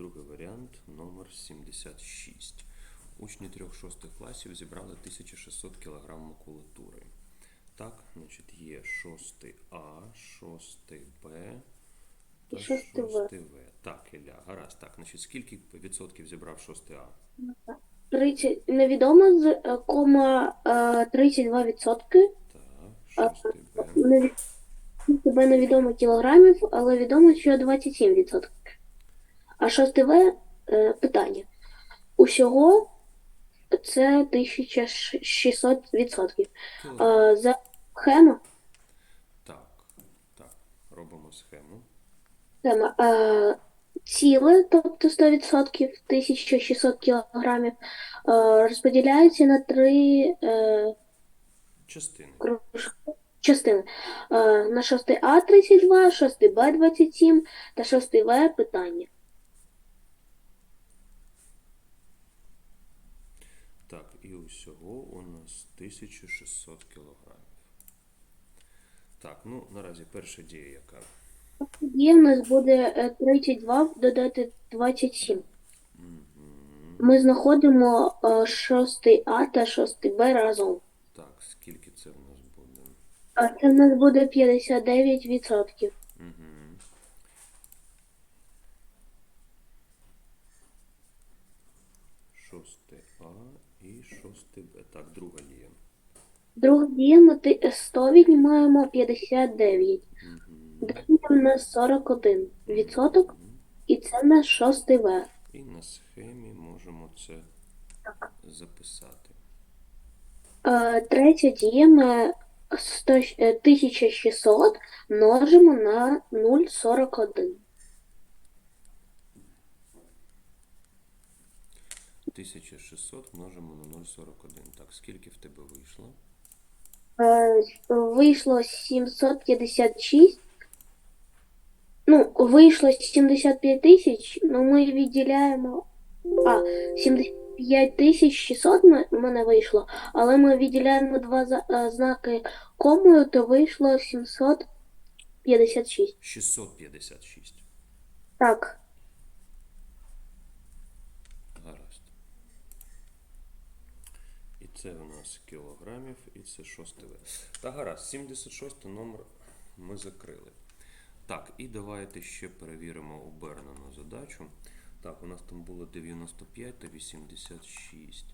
другий варіант номер 76. Учні 3-6 класів зібрали 1600 кг макулатури. Так, значить, є 6 А, 6 Б та І 6 В. 6 В. Так, Ілля, гаразд. Так, значить, скільки відсотків зібрав 6 А? 30, невідомо з е, кома е, 32 відсотки. Так, 6 Б. Неві- Тебе невідомо кілограмів, але відомо, що 27 відсотків. А 6 В е, питання. Усього це 1600 відсотків. Е, за схема, Так, так, робимо схему. схема е, ціле, тобто 100%, 1600 кілограмів, е, розподіляється на три е, Частини. частини. Е, на 6 А 32, 6 Б 27 та 6 В питання. Так, і усього у нас 1600 кілограмів. Так, ну наразі перша дія яка? Тоді в нас буде е, 32 додати 27. Ми знаходимо е, 6 А та 6 Б разом. Так, скільки це в нас буде? А це в нас буде 59%. Угу. Шосте А і шосте Б. Так, друга дія. Друга дія ми ти- 100 віднімаємо 59. Угу. Дає в нас 41 відсоток, і це в нас 6 В. І на схемі можемо це записати. Е, Третя дія ми 100, е, 1600 множимо на 0,41. 1600 множимо на 0,41. Так, скільки в тебе вийшло? Е, Вийшло 756. Ну, вийшло 75 тисяч, ну ми відділяємо. А, 75 тисяч 600 м- в мене вийшло, але ми відділяємо два е, знаки комою, то вийшло 756. 656. Так, Гаразд. І це у нас кілограмів, і це шостий В. Та гаразд, 76 номер ми закрили. Так, і давайте ще перевіримо обернену задачу. Так, у нас там було 95 та 86.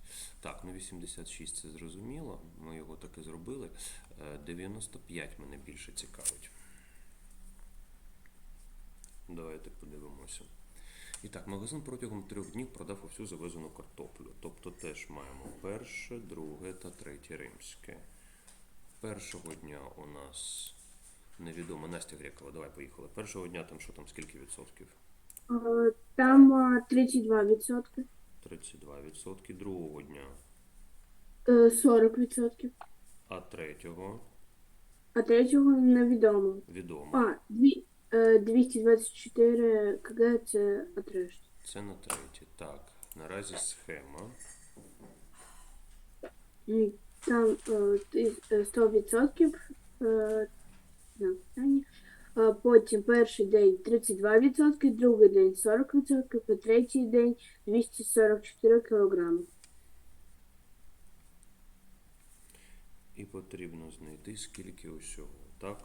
Так, ну 86 це зрозуміло. Ми його таки зробили. Е, 95 мене більше цікавить. Давайте подивимося. І так, магазин протягом трьох днів продав усю завезену картоплю. Тобто теж маємо перше, друге та третє римське. Першого дня у нас невідомо Настя Грекова. Давай поїхали. Першого дня там що там скільки відсотків? Е, Там е, 32%, 32 відсотки. Другого дня, е, 40%, а третього а третього невідомо. відомо. А, дві, 224 кг це отрешт. Це на третє. Так, наразі схема. Там е, ти- е, 100%, е, на питання. А потім перший день 32%, другий день 40%, а третій день 244 кг. І потрібно знайти скільки усього. Так?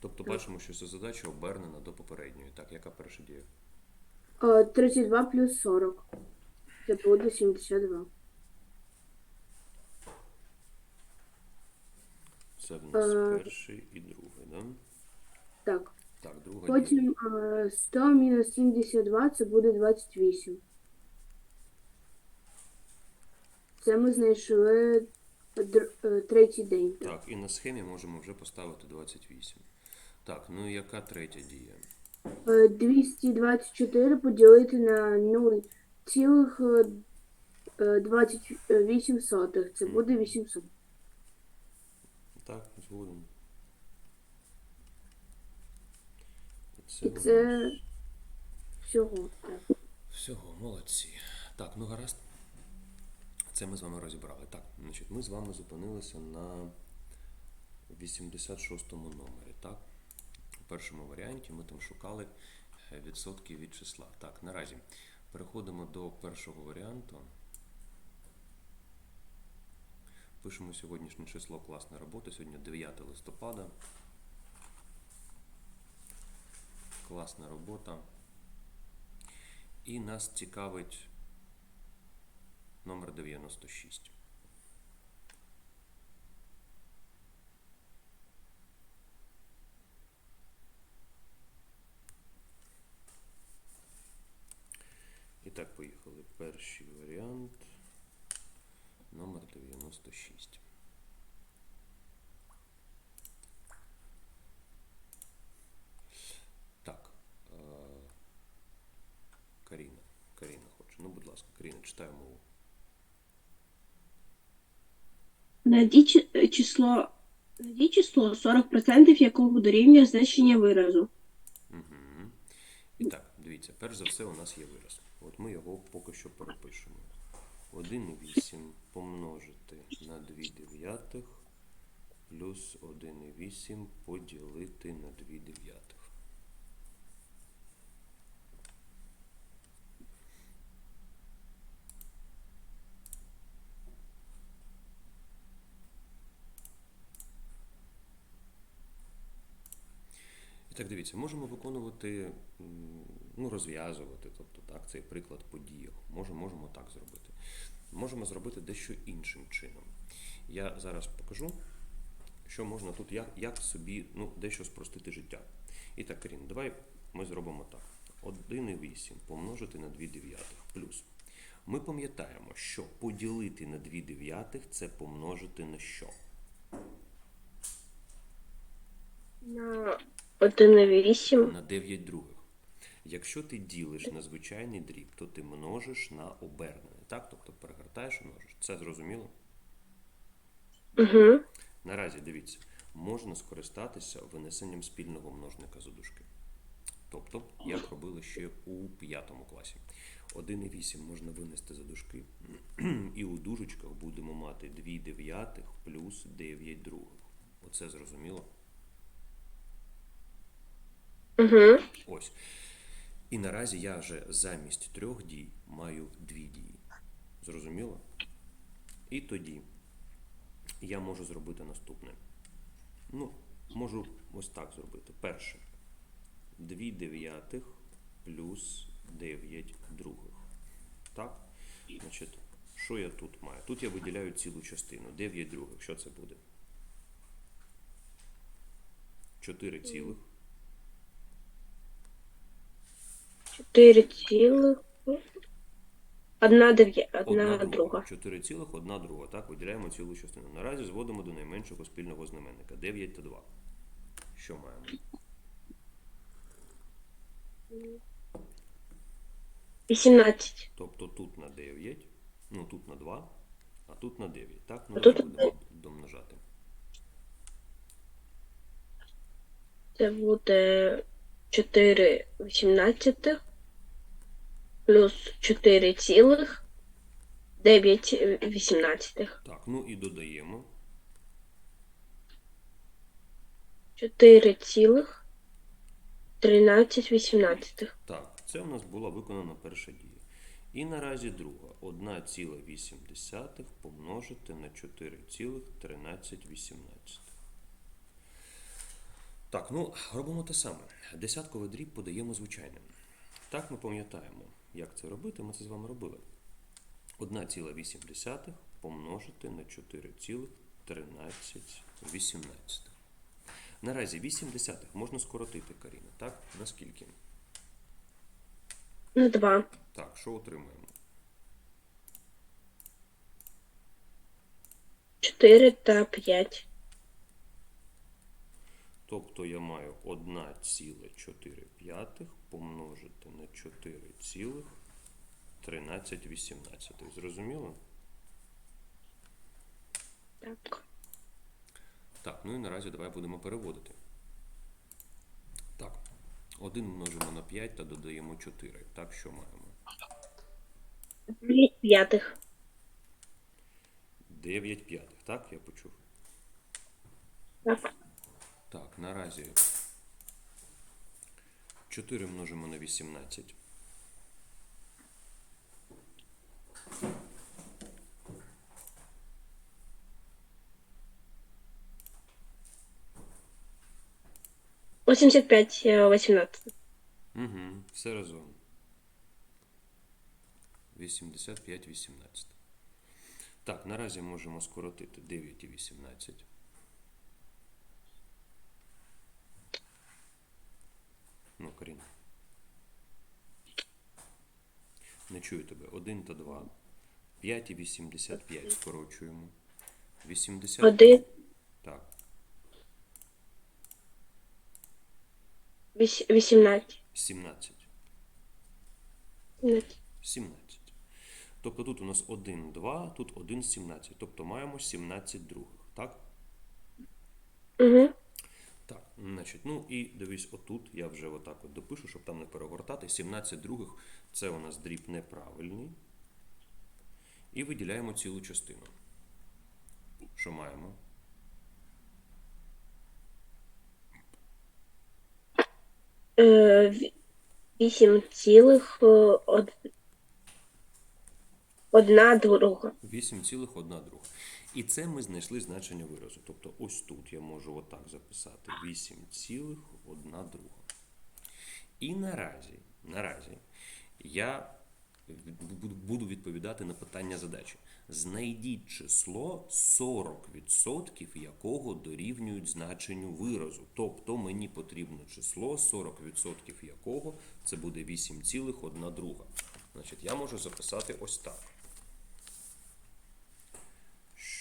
Тобто бачимо, що ця задача обернена до попередньої. Так, яка перша дія? Е, 32 плюс 40. Це буде 72. Це в нас Е, перший і другий, да? Так. Так, друга дія. Потім е, 100 мінус 72 це буде 28. Це ми знайшли др- е, третій день. Так, і на схемі можемо вже поставити 28. Так, ну яка третя дія? Е, 224 поділити на 0,28. Це буде 800. Так, згодом. І це, всього. Так. всього, молодці. Так, ну гаразд. Це ми з вами розібрали. Так, значить, ми з вами зупинилися на 86-му номері, так? Першому варіанті ми там шукали відсотків від числа. Так, наразі переходимо до першого варіанту. Пишемо сьогоднішнє число класна робота. Сьогодні 9 листопада. Класна робота. І нас цікавить номер 96. І так, поїхали. Перший варіант. Номер 96. Так. Е- Каріна. Каріна хоче. Ну, будь ласка, Каріна, читаю мову. Знайди чи- число, число 40% якого дорівнює значення виразу. Угу. І так, дивіться, перш за все у нас є вираз. От ми його поки що перепишемо. 1,8 помножити на 2 дев'ятих плюс 1,8 поділити на 2 дев'ятих. І так, дивіться, можемо виконувати, ну, розв'язувати, тобто так, цей приклад по діях. Можемо, можемо так зробити. Можемо зробити дещо іншим чином. Я зараз покажу, що можна тут, як, як собі ну, дещо спростити життя. І так, Карін, давай ми зробимо так. 1,8 помножити на 2 дев'ятих плюс. Ми пам'ятаємо, що поділити на 2 дев'ятих це помножити на що? На 1,8. на 9 других. Якщо ти ділиш на звичайний дріб, то ти множиш на обернений, так? Тобто перегортаєш і множиш. Це зрозуміло? Угу. Наразі дивіться, можна скористатися винесенням спільного множника за дужки. Тобто, як робили ще у п'ятому класі. 1,8 можна винести за дужки, і у дужечках будемо мати 2 дев'ятих плюс 9 других. Оце зрозуміло? Угу. Ось. І наразі я вже замість трьох дій маю дві дії. Зрозуміло? І тоді я можу зробити наступне. Ну, можу ось так зробити. Перше. 2 дев'ятих плюс 9 других. Так? Значить, що я тут маю? Тут я виділяю цілу частину. 9 других. Що це буде? 4 цілих. 4 цілих. Одна дев'я... Одна друга. 4 цілих, одна друга. Так, виділяємо цілу частину. Наразі зводимо до найменшого спільного знаменника. 9 та 2. Що маємо? 18. Тобто тут на 9, ну тут на 2, а тут на 9. Так, ну тут будемо домножати. Це буде 4 18 плюс 4 цілих 9 18. Так, ну і додаємо. 4 цілих 13 18. Так, це у нас була виконана перша дія. І наразі друга. 1,8 помножити на 4,13. Так, ну робимо те саме. Десятковий дріб подаємо звичайним. Так ми пам'ятаємо, як це робити. Ми це з вами робили. 1,8 помножити на 4,13. Наразі 8 десятих можна скоротити, Каріна. Так? Наскільки? На 2. Так, що отримаємо? 4 та 5. Тобто я маю 1,4 помножити на 4,13. Зрозуміло? Так. Так, ну і наразі давай будемо переводити. Так, 1 множимо на 5 та додаємо 4. Так, що маємо? 9 п'ятих. 9 п'ятих, так, я почув? Так. Так, наразі 4 множимо на 18. Восемьдесят пять, э, восемнадцать. Угу, все разом. 85, 18. Так, наразі можемо скоротити 9 і 18. Ну, Каріна. Не чую тебе. 1 та 2. 5 і 85 скорочуємо. 80. Один. Так. Віс- Вісімнадцять. 17. Нет. 17. Тобто тут у нас 1, 2, тут 1, 17. Тобто маємо 17 других. Так? Угу. Значить, ну і дивись, отут я вже отак от допишу, щоб там не перегортати. 17 других це у нас дріб неправильний. І виділяємо цілу частину. Що маємо? Е, ві- Вісім цілих е, од... одна друга. 8,1 друга. І це ми знайшли значення виразу. Тобто ось тут я можу отак записати 8,1 друга. І наразі, наразі я буду- відповідати на питання задачі. Знайдіть число 40% якого дорівнюють значенню виразу. Тобто мені потрібно число 40% якого це буде 8,1 друга. Значить, я можу записати ось так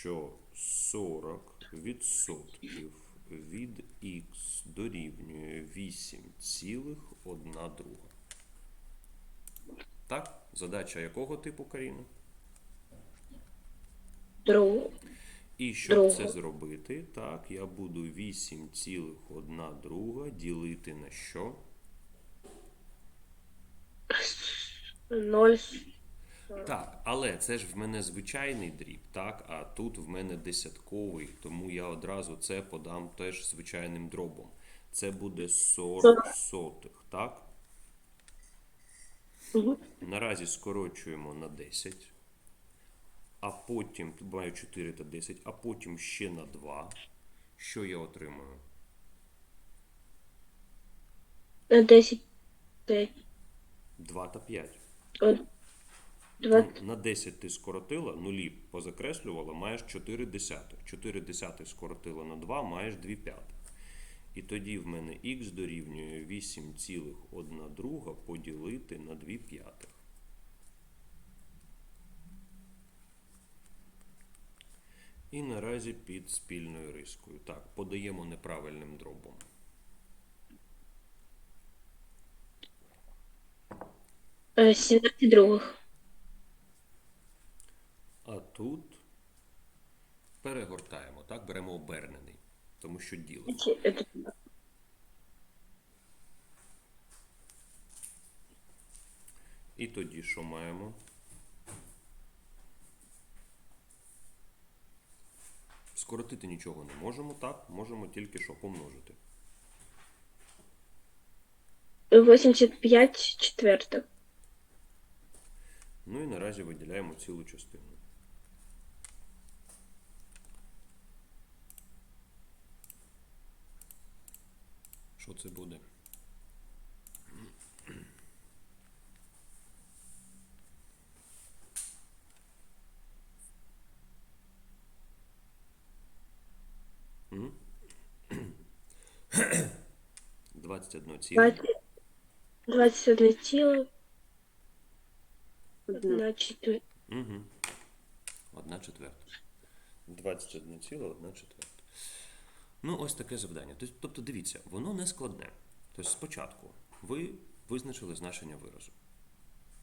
що 40% від х дорівнює 8,1 друга. Так? Задача якого типу, Каріна? Другу. І щоб Друга. це зробити, так, я буду 8,1 друга ділити на що? Так, але це ж в мене звичайний дріб, так, а тут в мене десятковий, тому я одразу це подам теж звичайним дробом. Це буде 40 сотих, так? Угу. Наразі скорочуємо на 10, а потім, маю 4 та 10, а потім ще на 2. Що я отримую? Десять. П'ять. 2 та 5. Од... Два. Ну, на 10 ти скоротила, нулі позакреслювала, маєш 4 десятих. 4 десятих скоротила на 2, маєш 2 п'ятих. І тоді в мене х дорівнює 8,1 друга поділити на 2 п'ятих. І наразі під спільною рискою. Так, подаємо неправильним дробом. Е, Сімнадцять других. А тут перегортаємо, так, беремо обернений, тому що это- І тоді що маємо? Скоротити нічого не можемо, так? Можемо тільки що помножити. Восемьдесят п'ять четвертих. Ну і наразі виділяємо цілу частину. Що це буде? М? 21 ціле. Двадцять- Двадцять одне ціле. Одна. Одна четверть. Угу. Одна четверта. 21 ціла, одна четверта. Ну, ось таке завдання. Тобто, дивіться, воно не складне. Тобто, спочатку ви визначили значення виразу.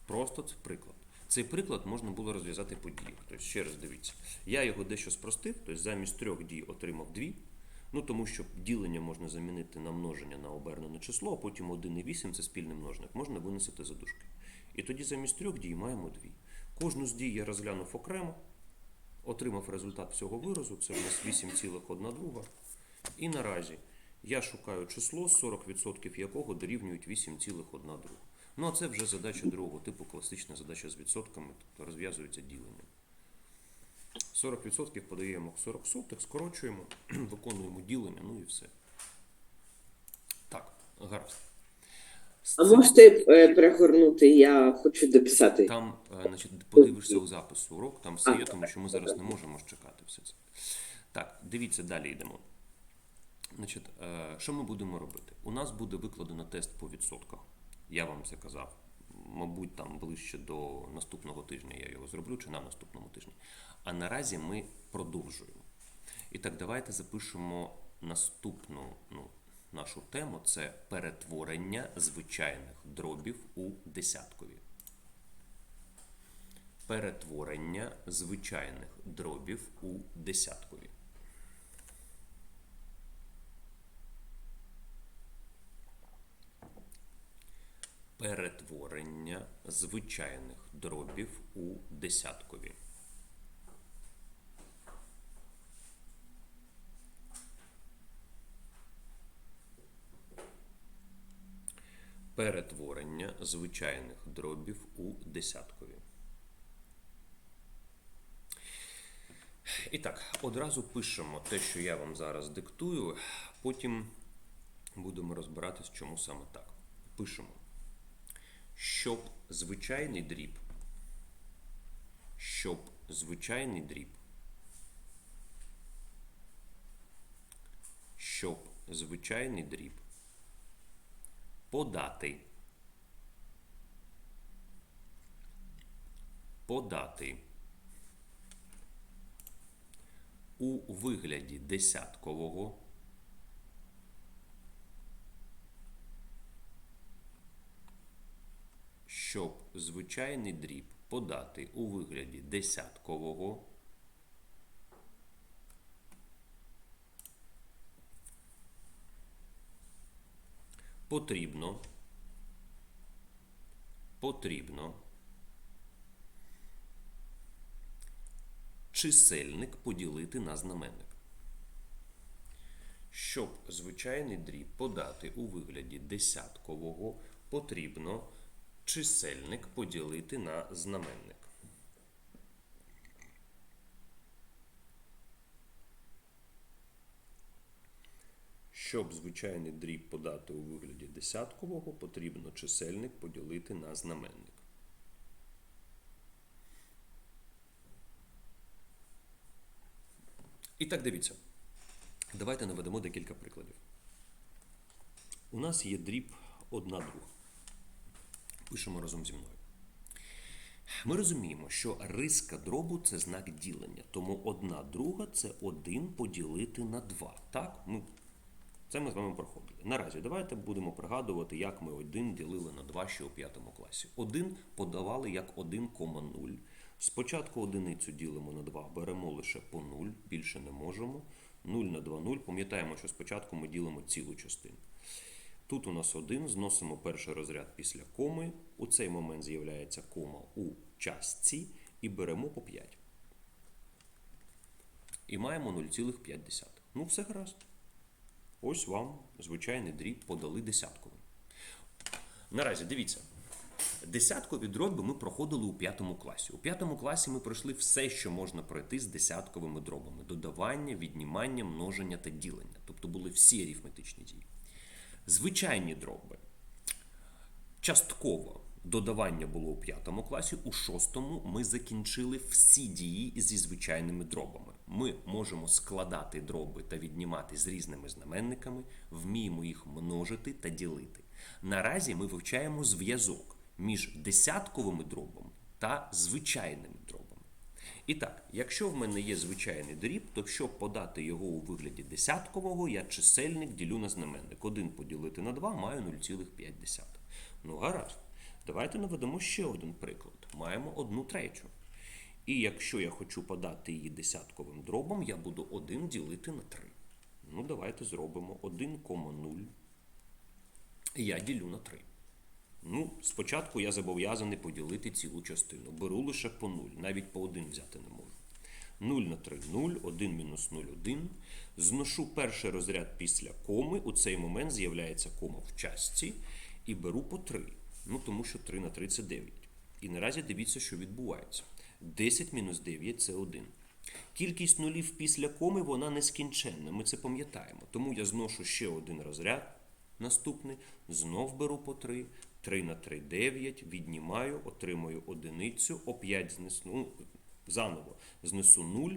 Просто це приклад. Цей приклад можна було розв'язати по діях. Тобто, ще раз дивіться. Я його дещо спростив, тобто замість трьох дій отримав дві. Ну, тому що ділення можна замінити на множення на обернене число, а потім 1 і 8 це спільний множник, можна винесити за дужки. І тоді замість трьох дій маємо дві. Кожну з дій я розглянув окремо, отримав результат всього виразу, це у нас 8,1 друга. І наразі Я шукаю число, 40% якого дорівнюють 8,1. Ну, а це вже задача другого типу, класична задача з відсотками, тобто розв'язується діленням. 40% подаємо 40 сотих, скорочуємо, виконуємо ділення, ну і все. Так, гаразд. А можете е, перегорнути, я хочу дописати. Там, е, значить, подивишся у запису урок, там все є, тому що ми зараз не можемо чекати все це. Так, дивіться, далі йдемо. Значить, е, що ми будемо робити? У нас буде викладено тест по відсотках. Я вам це казав. Мабуть, там ближче до наступного тижня я його зроблю, чи на наступному тижні. А наразі ми продовжуємо. І так, давайте запишемо наступну ну, нашу тему: це перетворення звичайних дробів у десяткові. Перетворення звичайних дробів у десяткові. Перетворення звичайних дробів у десяткові. Перетворення звичайних дробів у десяткові. І так, одразу пишемо те, що я вам зараз диктую, потім будемо розбиратись, чому саме так. Пишемо, щоб звичайний дріб, щоб звичайний дріб, щоб звичайний дріб. Подати. Подати. У вигляді десяткового щоб звичайний дріб подати у вигляді десяткового. Потрібно. Потрібно. Чисельник поділити на знаменник. Щоб звичайний дріб подати у вигляді десяткового, потрібно чисельник поділити на знаменник. Щоб звичайний дріб подати у вигляді десяткового, потрібно чисельник поділити на знаменник. І так дивіться. Давайте наведемо декілька прикладів. У нас є дріб одна друга. Пишемо разом зі мною. Ми розуміємо, що риска дробу це знак ділення, тому одна друга це 1 поділити на 2. Так? Ну, це ми з вами проходили. Наразі давайте будемо пригадувати, як ми 1 ділили на 2 ще у 5 класі. 1 подавали як 1,0. Спочатку одиницю ділимо на 2, беремо лише по 0, більше не можемо. 0 на 2 0. Пам'ятаємо, що спочатку ми ділимо цілу частину. Тут у нас 1, зносимо перший розряд після коми. У цей момент з'являється кома у частці і беремо по 5. І маємо 0,5. Ну, все гаразд. Ось вам звичайний дріб подали десятковий. Наразі дивіться. Десяткові дроби ми проходили у п'ятому класі. У п'ятому класі ми пройшли все, що можна пройти з десятковими дробами: додавання, віднімання, множення та ділення. Тобто були всі арифметичні дії. Звичайні дроби. Частково додавання було у п'ятому класі, у шостому ми закінчили всі дії зі звичайними дробами. Ми можемо складати дроби та віднімати з різними знаменниками, вміємо їх множити та ділити. Наразі ми вивчаємо зв'язок між десятковими дробами та звичайними дробами. І так, якщо в мене є звичайний дріб, то щоб подати його у вигляді десяткового, я чисельник ділю на знаменник. 1 поділити на 2 маю 0,5. Ну, гаразд. Давайте наведемо ще один приклад. Маємо одну третю. І якщо я хочу подати її десятковим дробом, я буду 1 ділити на 3. Ну, давайте зробимо 1,0. Я ділю на 3. Ну, спочатку я зобов'язаний поділити цілу частину. Беру лише по 0, навіть по 1 взяти не можу. 0 на 3 0, 1 мінус 0 1. Зношу перший розряд після коми. У цей момент з'являється кома в частці. І беру по 3. Ну, тому що 3 на 3 це 9. І наразі дивіться, що відбувається. 10 мінус 9 це 1. Кількість нулів після коми вона нескінченна. Ми це пам'ятаємо. Тому я зношу ще один розряд. Наступний. Знов беру по 3. 3 на 3 9. Віднімаю, отримую одиницю. Оп'ять знесу. Ну, заново знесу 0.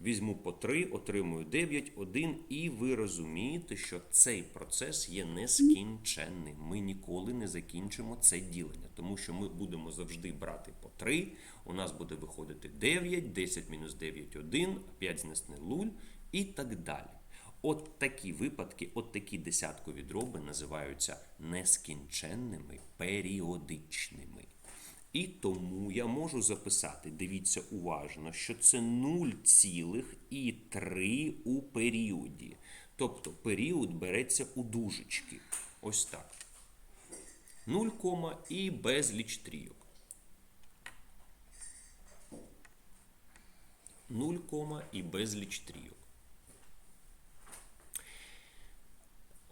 Візьму по 3, отримую 9, 1, і ви розумієте, що цей процес є нескінченним. Ми ніколи не закінчимо це ділення, тому що ми будемо завжди брати по 3, у нас буде виходити 9, 10 мінус 9 – 1, 5 знесне 0 і так далі. От такі випадки, от такі десяткові дроби називаються нескінченними періодичними. І тому я можу записати, дивіться уважно, що це 0,3 у періоді. Тобто період береться у дужечки. Ось так. 0, кома і безліч трійок. 0, кома і безліч трійок.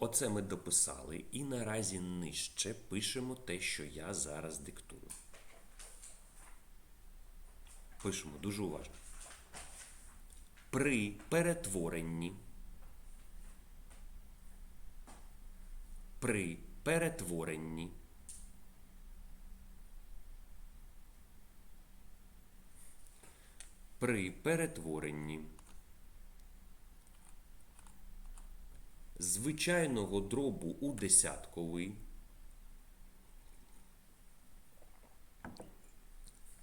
Оце ми дописали, і наразі нижче пишемо те, що я зараз диктую. Пишемо дуже уважно. При перетворенні. При перетворенні. При перетворенні звичайного дробу у десятковий.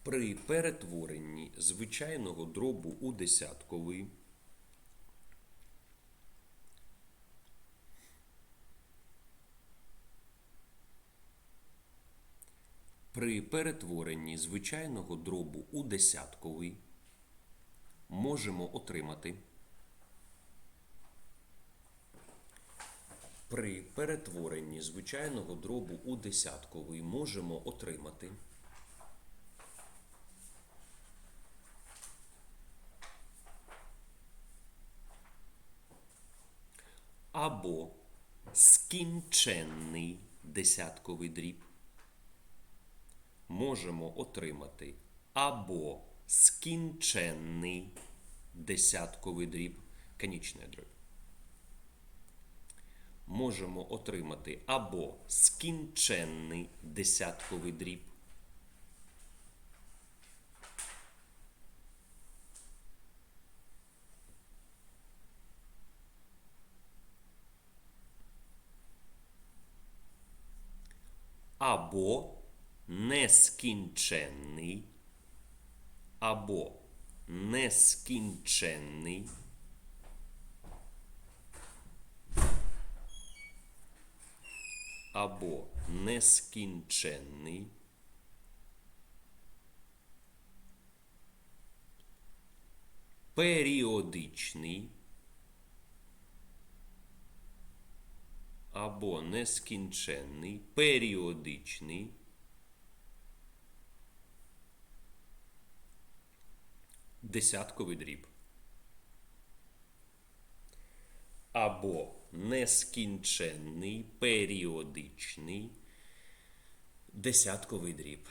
При перетворенні звичайного дробу у десятковий. При перетворенні звичайного дробу у десятковий. Можемо отримати При перетворенні звичайного дробу у десятковий можемо отримати або скінченний десятковий дріб. Можемо отримати або скінченний десятковий дріб, конічний дріб можемо отримати або скінченний десятковий дріб, або нескінченний, або нескінченний або нескінченний. Періодичний. Або нескінченний. Періодичний. Десятковий дріб. Або нескінченний періодичний десятковий дріб.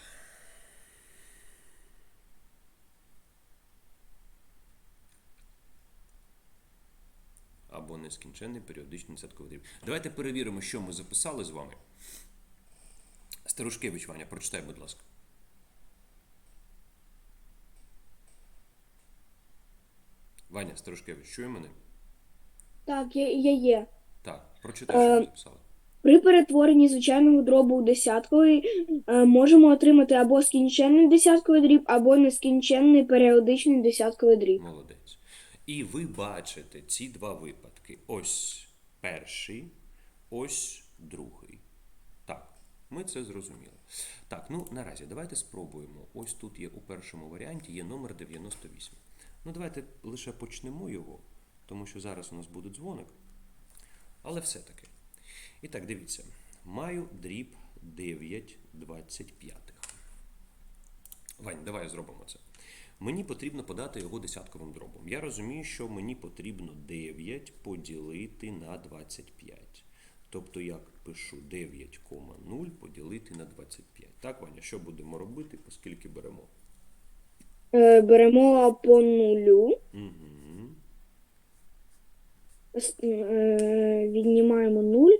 Або нескінченний періодичний десятковий дріб. Давайте перевіримо, що ми записали з вами. Старушкевич Ваня, прочитай, будь ласка. Ваня Старушкевич, чує мене? Так, я, я є. Так, прочитай, що Е, ми записали. При перетворенні звичайного дробу у десятковий е, можемо отримати або скінченний десятковий дріб, або нескінченний періодичний десятковий дріб. Молодець. І ви бачите ці два випадки. Ось перший, ось другий. Так, ми це зрозуміли. Так, ну наразі давайте спробуємо. Ось тут є у першому варіанті є номер 98. Ну, давайте лише почнемо його, тому що зараз у нас буде дзвоник. Але все-таки. І так, дивіться. Маю дріб 9 25. Вань, давай зробимо це. Мені потрібно подати його десятковим дробом. Я розумію, що мені потрібно 9 поділити на 25. Тобто я пишу 9,0 поділити на 25. Так, Ваня, що будемо робити, оскільки беремо? Е, беремо по нулю, Угу. Е, віднімаємо 0,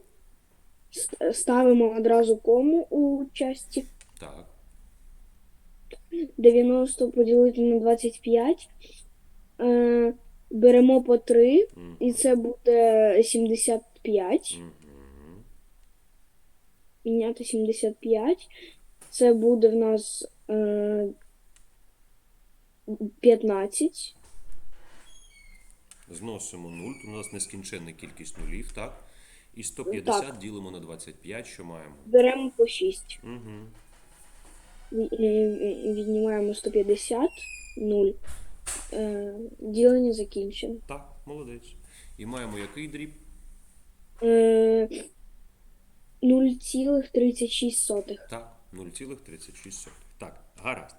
ставимо одразу кому у часті. Так. 90 поділити на 25. Е, беремо по 3, Мгм. і це буде 75. Угу. Міняти 75. Це буде в нас е, 15. Зносимо 0, тут у нас нескінченна кількість нулів, так? І 150 Так. ділимо на 25, що маємо? Беремо по 6. Угу. Е, Віднімаємо 150, 0. Е, ділення закінчено. Так, молодець. І маємо який дріб? Е, 0,36. Так, 0,36. Так, гаразд.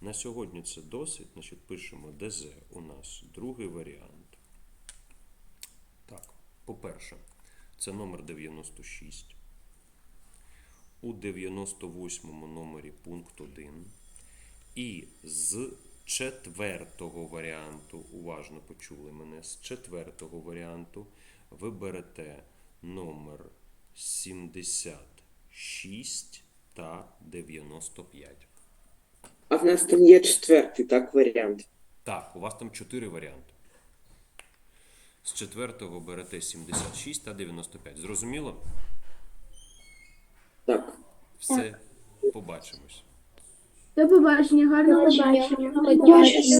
На сьогодні це досить. Значить, пишемо ДЗ у нас другий варіант. Так, по-перше, це номер 96. У 98 номері пункт 1. І з четвертого варіанту, уважно почули мене, з четвертого варіанту ви берете номер 76 та 95. А в нас там є четвертий, так, варіант. Так, у вас там чотири варіанти. З четвертого берете 76 та 95. Зрозуміло? Так. Все, побачимось. До побачення, гарного Побачення. Побачення.